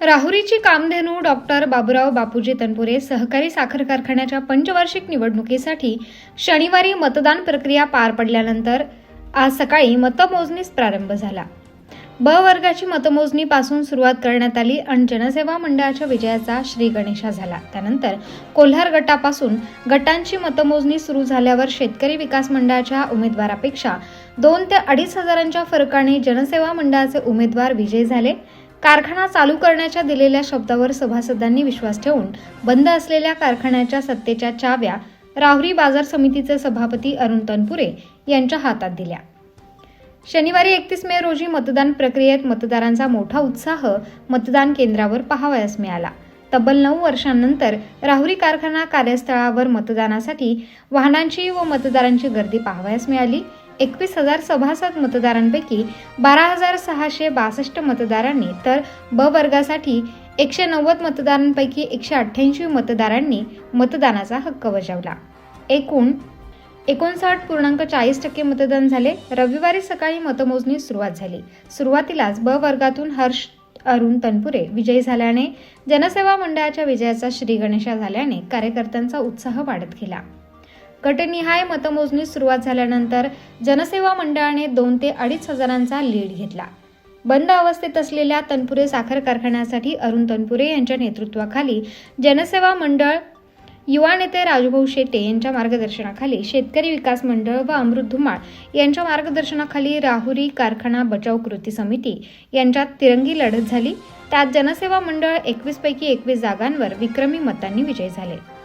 राहुरीची कामधेनू डॉक्टर बाबुराव बापूजी तनपुरे सहकारी साखर कारखान्याच्या पंचवार्षिक निवडणुकीसाठी शनिवारी मतदान प्रक्रिया पार पडल्यानंतर आज सकाळी मतमोजणीस प्रारंभ झाला. ब वर्गाची मतमोजणीपासून सुरुवात करण्यात आली आणि जनसेवा मंडळाच्या विजयाचा श्री गणेशा झाला. त्यानंतर कोल्हार गटापासून गटांची मतमोजणी सुरू झाल्यावर शेतकरी विकास मंडळाच्या उमेदवारापेक्षा दोन ते अडीच हजारांच्या फरकाने जनसेवा मंडळाचे उमेदवार विजयी झाले. कारखाना चालू करण्याच्या दिलेल्या शब्दावर सभासदांनी विश्वास ठेवून बंद असलेल्या कारखान्याच्या सत्तेच्या चाव्या राहुरी बाजार समितीचे सभापती अरुण तनपुरे यांच्या हातात दिल्या. शनिवारी एकतीस मे रोजी मतदान प्रक्रियेत मतदारांचा मोठा उत्साह मतदान केंद्रावर पाहावयास मिळाला. तब्बल नऊ वर्षांनंतर राहुरी कारखाना कार्यस्थळावर मतदानासाठी वाहनांची व मतदारांची गर्दी पाहावयास मिळाली. एकवीस हजार सभासद मतदारांपैकी बारा हजार सहाशे बासष्ट मतदारांनी तर ब वर्गासाठी एकशे नव्वद मतदारांपैकी एकशे अठ्ठ्याऐंशी मतदारांनी मतदानाचा हक्क बजावला. एकूण एकोणसाठ पूर्णांक चाळीस टक्के मतदान झाले. रविवारी सकाळी मतमोजणी सुरुवात झाली. सुरुवातीलाच ब वर्गातून हर्ष अरुण तनपुरे विजयी झाल्याने जनसेवा मंडळाच्या विजयाचा श्रीगणेशा झाल्याने कार्यकर्त्यांचा उत्साह वाढत गेला. गटनिहाय मतमोजणी सुरुवात झाल्यानंतर जनसेवा मंडळाने दोन ते अडीच हजारांचा लीड घेतला. बंद अवस्थेत असलेल्या तनपुरे साखर कारखान्यासाठी अरुण तनपुरे यांच्या नेतृत्वाखाली जनसेवा मंडळ युवा नेते राजभाऊ शेटे यांच्या मार्गदर्शनाखाली शेतकरी विकास मंडळ व अमृत धुमाळ यांच्या मार्गदर्शनाखाली राहुरी कारखाना बचाव कृती समिती यांच्यात तिरंगी लढत झाली. त्यात जनसेवा मंडळ एकवीसपैकी एकवीस जागांवर विक्रमी मतांनी विजय झाले.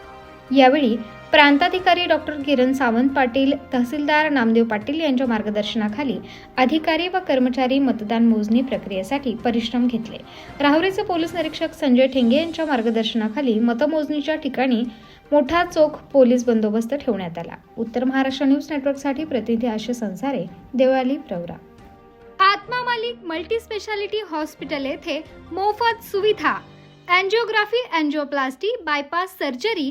यावेळी प्रांताधिकारी डॉक्टर किरण सावंत पाटील तहसीलदार नामदेव पाटील यांच्या मार्गदर्शनाखाली अधिकारी व कर्मचारी मतदान मोजणी प्रक्रियेसाठी परिश्रम घेतले. राहुरीचे पोलीस निरीक्षक संजय ठेंगे यांच्या मार्गदर्शनाखाली मतमोजणीच्या ठिकाणी मोठा चोख पोलीस बंदोबस्त ठेवण्यात आला. उत्तर महाराष्ट्र न्यूज नेटवर्कसाठी प्रतिनिधी आशिष संसारे देवळाली प्रवरा. आत्मा मालिक मल्टी स्पेशालिटी हॉस्पिटल येथे मोफत सुविधा अँजिओग्राफी अँजिओप्लास्टी बायपास सर्जरी